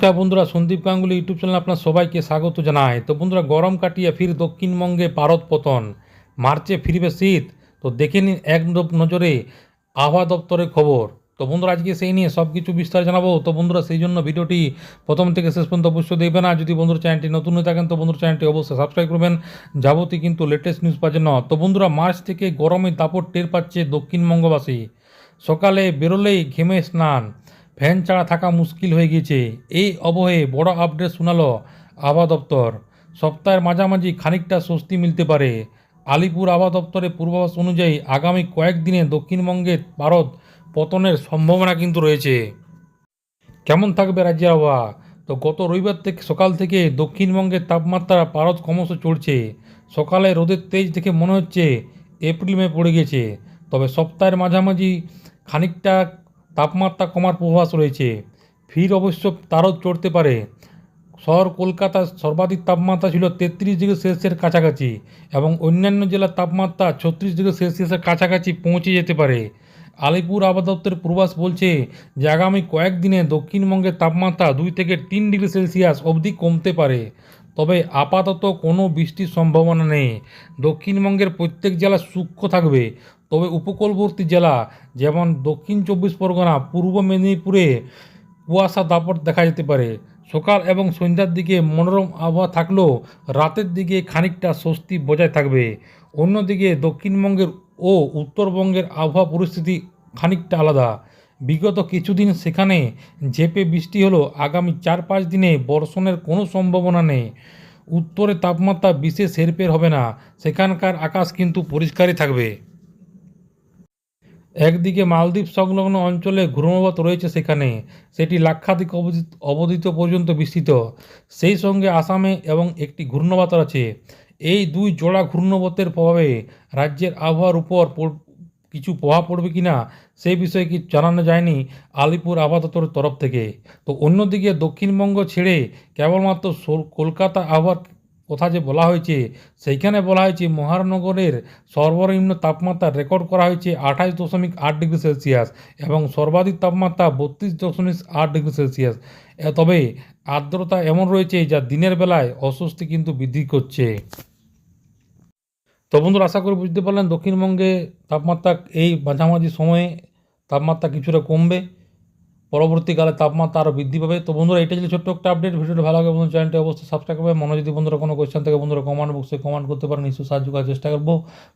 নমস্কার বন্ধুরা, সন্দীপ গাঙ্গুলি ইউটিউব চ্যানেলে আপনার সবাইকে স্বাগত জানায় তো বন্ধুরা, গরম কাটিয়ে ফির দক্ষিণবঙ্গে পারদ পতন, মার্চে ফিরবে শীত। তো দেখে নিন এক নজরে আবহাওয়া দপ্তরের খবর। তো বন্ধুরা, আজকে সেই নিয়ে সব কিছু বিস্তার জানাব। তো বন্ধুরা, সেই জন্য ভিডিওটি প্রথম থেকে শেষ পর্যন্ত অবশ্যই দেখবেন। আর যদি বন্ধুরা চ্যানেলটি নতুন হয়ে থাকেন, তো বন্ধুরা চ্যানেলটি অবশ্যই সাবস্ক্রাইব করবেন। যাবতীয় কিন্তু লেটেস্ট নিউজ পাওয়ার জন্য। তো বন্ধুরা, মার্চ থেকে গরমে দাপট টের পাচ্ছে দক্ষিণবঙ্গবাসী। সকালে বেরোলেই ঘেমে স্নান। ফ্যান ছাড়া থাকা মুশকিল হয়ে গিয়েছে। এই অবহে বড় আপডেট শোনালো আবহাওয়া দপ্তর। সপ্তাহের মাঝামাঝি খানিকটা স্বস্তি মিলতে পারে। আলিপুর আবহাওয়া দপ্তরের পূর্বাভাস অনুযায়ী আগামী কয়েকদিনে দক্ষিণবঙ্গে ভারত পতনের সম্ভাবনা কিন্তু রয়েছে। কেমন থাকবে রাজ্যের আবহাওয়া? তো গত রবিবার থেকে সকাল থেকে দক্ষিণবঙ্গের তাপমাত্রা পারদ ক্রমশ চড়ছে। সকালে রোদের তেজ দেখে মনে হচ্ছে এপ্রিল মে পড়ে গেছে। তবে সপ্তাহের মাঝামাঝি খানিকটা তাপমাত্রা কমার পূর্বাভাস রয়েছে। ফির অবশ্য তারও চড়তে পারে। শহর কলকাতার সর্বাধিক তাপমাত্রা ছিল তেত্রিশ ডিগ্রি সেলসিয়াসের কাছাকাছি এবং অন্যান্য জেলার তাপমাত্রা ছত্রিশ ডিগ্রি সেলসিয়াসের কাছাকাছি পৌঁছে যেতে পারে। আলিপুর আবহাওয়া পূর্বাভাস বলছে যে আগামী কয়েকদিনে দক্ষিণবঙ্গের তাপমাত্রা দুই থেকে তিন ডিগ্রি সেলসিয়াস অবধি কমতে পারে। তবে আপাতত কোনো বৃষ্টির সম্ভাবনা নেই। দক্ষিণবঙ্গের প্রত্যেক জেলা সূক্ষ্ম থাকবে। তবে উপকূলবর্তী জেলা, যেমন দক্ষিণ চব্বিশ পরগনা, পূর্ব মেদিনীপুরে কুয়াশা দাপট দেখা যেতে পারে। সকাল এবং সন্ধ্যার দিকে মনোরম আবহাওয়া থাকলেও রাতের দিকে খানিকটা স্বস্তি বজায় থাকবে। অন্যদিকে দক্ষিণবঙ্গের ও উত্তরবঙ্গের আবহাওয়া পরিস্থিতি খানিকটা আলাদা। বিগত কিছুদিন সেখানে ঝেপে বৃষ্টি হলো। আগামী চার পাঁচ দিনে বর্ষণের কোনো সম্ভাবনা নেই। উত্তরে তাপমাত্রা বিশেষ হেরফের হবে না। সেখানকার আকাশ কিন্তু পরিষ্কারই থাকবে। একদিকে মালদ্বীপ সংলগ্ন অঞ্চলে ঘূর্ণবাত রয়েছে সেখানে। সেটি লাক্ষাধিক অবধি অবধিত পর্যন্ত বিস্তৃত। সেই সঙ্গে আসামে এবং একটি ঘূর্ণবাত আছে। এই দুই জোড়া ঘূর্ণবতের প্রভাবে রাজ্যের আবহাওয়ার উপর কিছু প্রভাব পড়বে কি না, সেই বিষয়ে কি জানানো যায়নি আলিপুর আবহাওয়া তরফ থেকে। তো অন্যদিকে দক্ষিণবঙ্গ ছেড়ে কেবলমাত্র কলকাতা আবহাওয়ার কথা যে বলা হয়েছে, সেইখানে বলা হয়েছে মহানগরের সর্বনিম্ন তাপমাত্রা রেকর্ড করা হয়েছে আঠাশ দশমিক আট ডিগ্রি সেলসিয়াস এবং সর্বাধিক তাপমাত্রা বত্রিশ দশমিক আট ডিগ্রি সেলসিয়াস। তবে আর্দ্রতা এমন রয়েছে যা দিনের বেলায় অস্বস্তি কিন্তু বৃদ্ধি করছে। তো বন্ধুরা, আশা করি বুঝতে পারলেন, দক্ষিণবঙ্গে তাপমাত্রা এই মাঝামাঝি সময়ে তাপমাত্রা কিছুটা কমবে। পরবর্তীকালে তাপমাত্রা আরও বৃদ্ধি পাবে। তো বন্ধুরা এটা ছিল ছোট্ট একটা আপডেট ভিডিওটা ভালো লাগে বন্ধু চ্যানেলটি অবশ্যই সাবস্ক্রাইব করবে মনে যদি বন্ধুরা কোনো কোয়েশ্চেন থাকে, বন্ধুরা কমেন্ট বক্সে কমেন্ট করতে পারেন। নিশ্চয়ই সাহায্য করার চেষ্টা করব।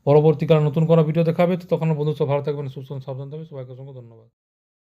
পরবর্তীকালে নতুন কোনো ভিডিও দেখাবে। তো তখন বন্ধু সব ভালো থাকবেন, সুস্থ সাবধান থাকবে সবাইকে অসংখ্য ধন্যবাদ।